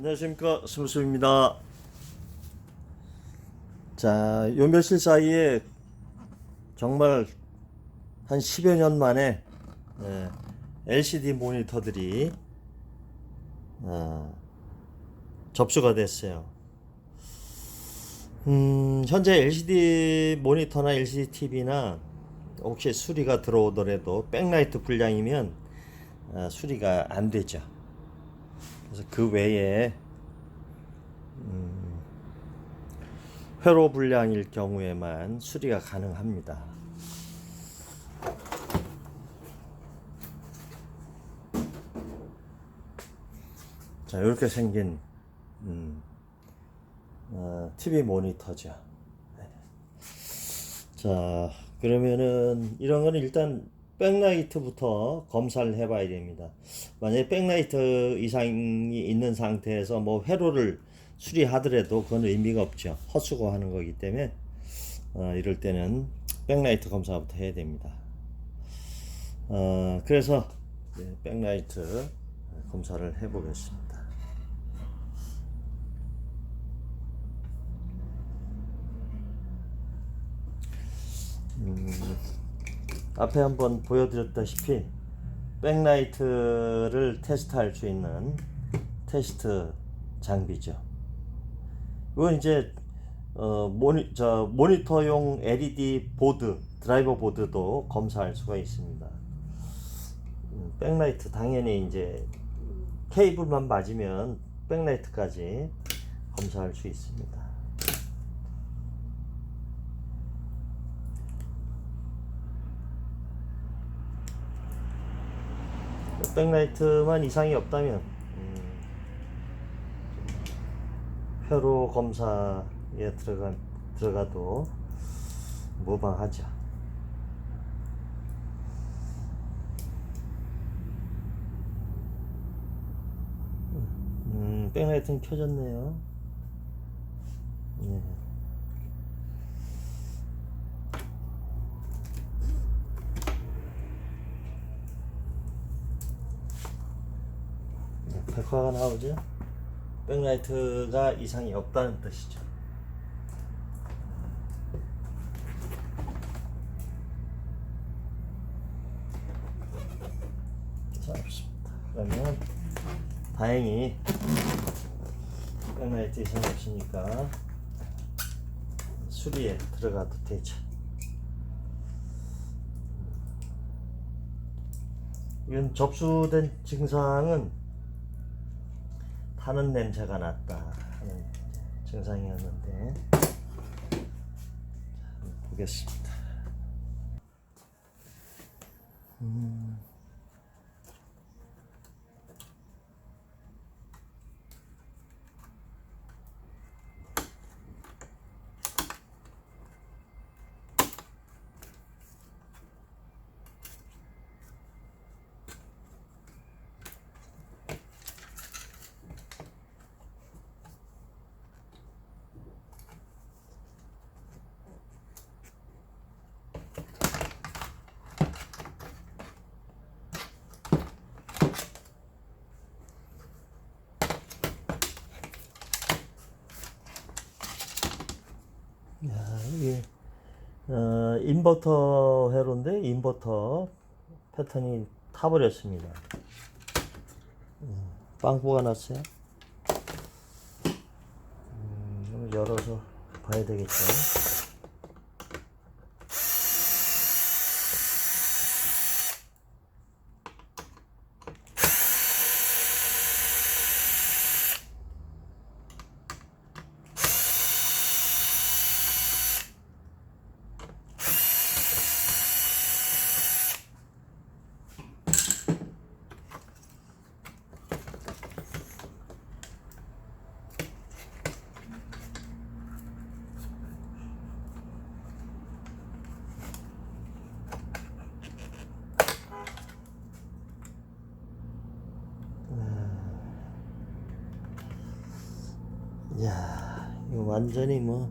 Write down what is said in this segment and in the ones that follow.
안녕하십니까 스무스입니다. 자, 요 며칠 사이에 정말 한 10여 년 만에 예, LCD 모니터들이 아, 접수가 됐어요. 음, 현재 LCD 모니터나 LCD TV나 혹시 수리가 들어오더라도 백라이트 불량이면 아, 수리가 안 되죠. 그래서 그 외에 음, 회로 불량일 경우에만 수리가 가능합니다. 자 이렇게 생긴 음, 어, TV 모니터죠. 네. 자 그러면은 이런 거는 일단 백라이트부터 검사를 해봐야 됩니다. 만약에 백라이트 이상이 있는 상태에서 뭐 회로를 수리하더라도 그건 의미가 없죠. 헛수고 하는 거기 때문에 어, 이럴 때는 백라이트 검사부터 해야 됩니다. 어, 그래서 네, 백라이트 검사를 해보겠습니다. 음, 앞에 한번 보여드렸다시피 백라이트를 테스트할 수 있는 테스트 장비죠. 이건 이제 어, 모니, 저 모니터용 LED 보드, 드라이버 보드도 검사할 수가 있습니다. 음, 백라이트 당연히 이제 케이블만 맞으면 백라이트까지 검사할 수 있습니다. 백라이트만 이상이 없다면 음, 회로 검사에 들어가 들어가도 무방하죠. 음, 백라이트는 켜졌네요. 예. 백화가 나오죠. 백라이트가 이상이 없다는 뜻이죠. 자. 그러면 다행히 백라이트 이상이 없으니까 수리에 들어가도 되죠. 이건 접수된 증상은 타는 냄새가 났다 하는 증상이었는데 보겠습니다. 음. 이게 어, 인버터 회로인데 인버터 패턴이 타버렸습니다. 음, 빵꾸가 났어요. 음, 좀 열어서 봐야 되겠죠. 야, 이거 완전히 뭐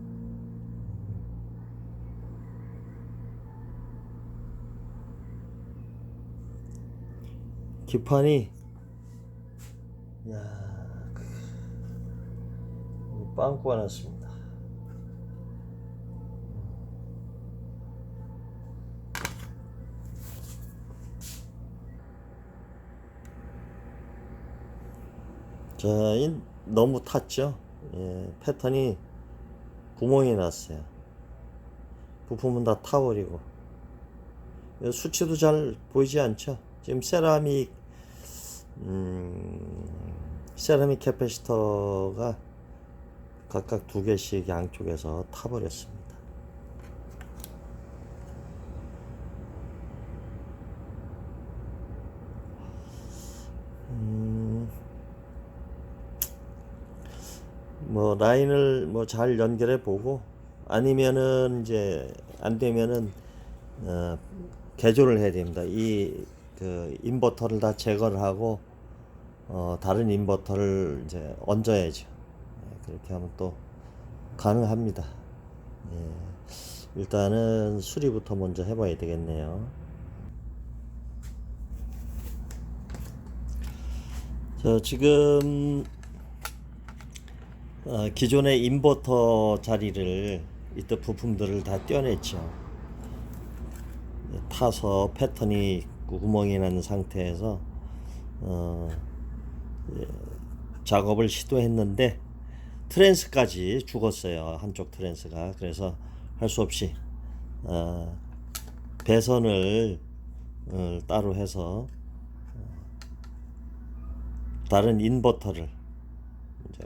기판이 야, 빵꾸가 났습니다. 자, 이 너무 탔죠? 예, 패턴이 구멍이 났어요. 부품은 다 타버리고. 예, 수치도 잘 보이지 않죠? 지금 세라믹, 음, 세라믹 캐패시터가 각각 두 개씩 양쪽에서 타버렸습니다. 뭐 라인을 뭐 잘 연결해 보고 아니면은 이제 안 되면은 어, 개조를 해야 됩니다. 이 그 인버터를 다 제거를 하고 어, 다른 인버터를 이제 얹어야죠. 예, 그렇게 하면 또 가능합니다. 예, 일단은 수리부터 먼저 해봐야 되겠네요. 자, 지금 어, 기존의 인버터 자리를 이때 부품들을 다 떼어냈죠. 예, 타서 패턴이 구멍이 난 상태에서 어, 예, 작업을 시도했는데 트랜스까지 죽었어요. 한쪽 트랜스가. 그래서 할 수 없이 어, 배선을 어, 따로 해서 다른 인버터를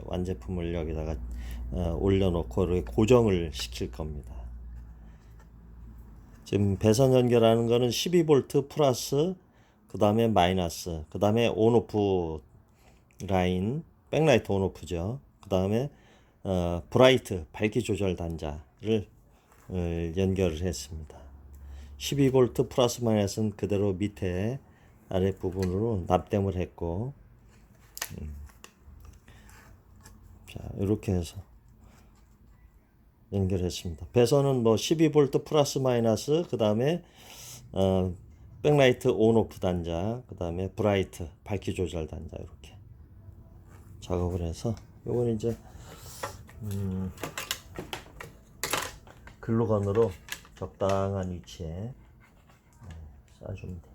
완제품을 여기다가 어, 올려놓고 이렇게 고정을 시킬 겁니다. 지금 배선 연결하는 거는 12V 플러스 그 다음에 마이너스 그 다음에 온오프 라인 백라이트 온오프죠. 그 다음에 어, 브라이트 밝기 조절 단자를 어, 연결을 했습니다. 12V 플러스 마이너스는 그대로 밑에 아랫부분으로 납땜을 했고 자, 이렇게 해서 연결했습니다. 배선은 뭐 12V 플러스 마이너스 그 다음에 어, 백라이트 온오프 단자 그 다음에 브라이트 밝기 조절 단자 이렇게 작업을 해서 요건 이제 음, 글루건으로 적당한 위치에 네, 쏴주면 됩니다.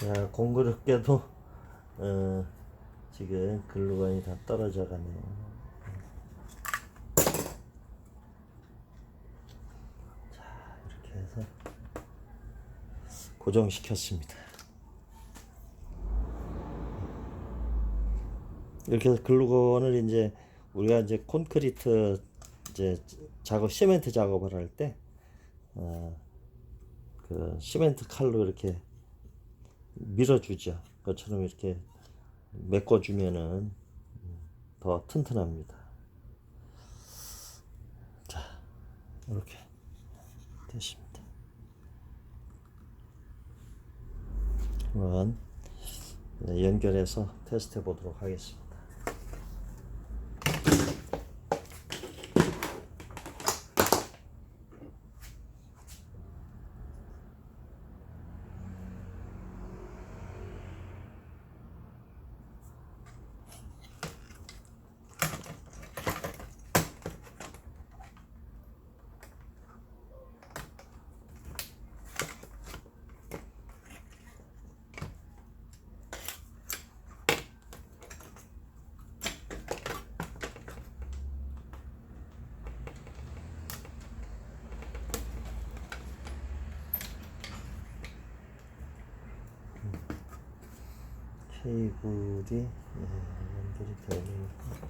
자, 공교롭게도 어, 지금 글루건이 다 떨어져 가네요. 자, 이렇게 해서 고정시켰습니다. 이렇게 해서 글루건을 이제 우리가 이제 콘크리트 이제 작업 시멘트 작업을 할 때 어, 그 시멘트 칼로 이렇게 밀어주죠. 그처럼 이렇게 메꿔주면은 더 튼튼합니다. 자, 이렇게 됐습니다. 그러면 연결해서 테스트 해 보도록 하겠습니다. 케이블이 예, 연결이 되니까.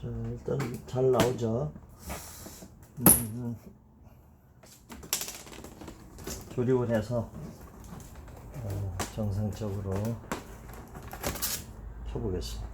자, 일단 잘 나오죠. 음, 해서 어, 정상적으로 켜보겠습니다.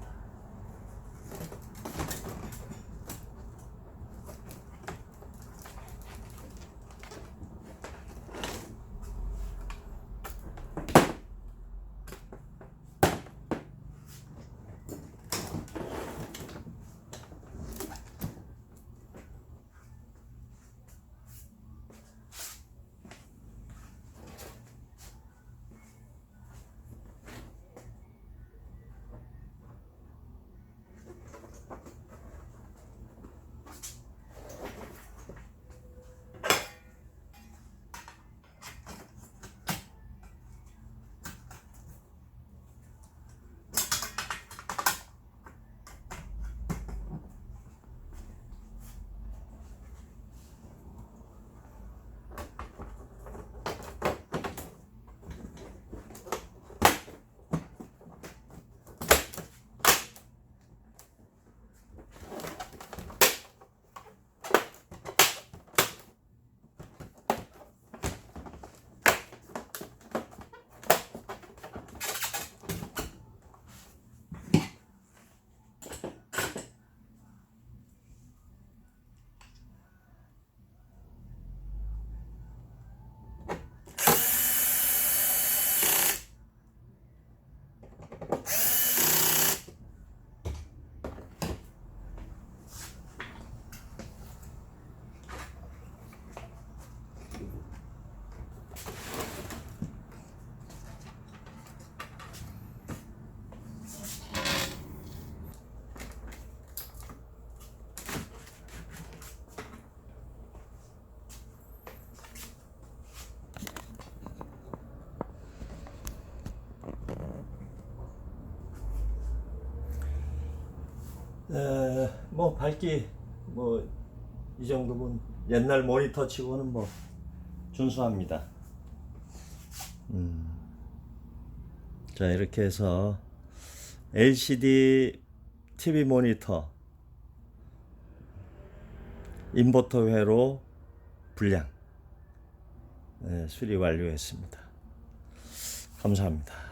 에, 뭐 밝기 뭐 이 정도면 옛날 모니터 치고는 뭐 준수합니다. 음. 자 이렇게 해서 LCD TV 모니터 인버터 회로 불량 네, 수리 완료했습니다. 감사합니다.